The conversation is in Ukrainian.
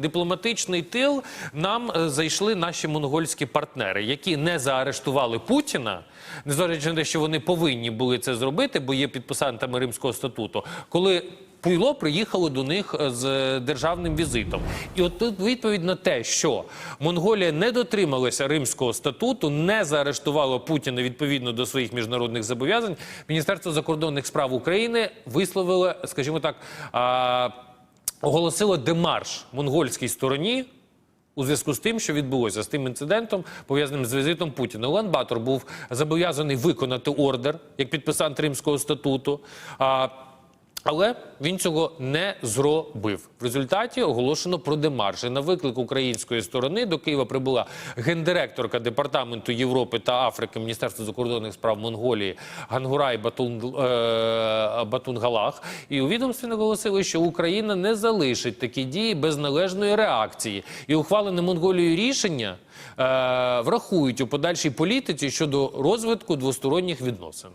Дипломатичний тил нам е, зайшли наші монгольські партнери, які не заарештували Путіна, незважаючи на те, що вони повинні були це зробити, бо є підписантами Римського статуту. Коли Пуйло приїхало до них е, з державним візитом, і от тут відповідь на те, що Монголія не дотрималася Римського статуту, не заарештувала Путіна відповідно до своїх міжнародних зобов'язань. Міністерство закордонних справ України висловило, скажімо так. Оголосило демарш монгольській стороні у зв'язку з тим, що відбулося з тим інцидентом, пов'язаним з візитом Путіна. Улан Батор був зобов'язаний виконати ордер як підписант Римського статуту. А, але він цього не зробив. В результаті оголошено про демарш. На виклик української сторони до Києва прибула гендиректорка департаменту Європи та Африки Міністерства закордонних справ Монголії Гангурай Батун, е, Батунгалах. І у відомстві наголосили, що Україна не залишить такі дії без належної реакції. І ухвалене Монголією рішення е, врахують у подальшій політиці щодо розвитку двосторонніх відносин.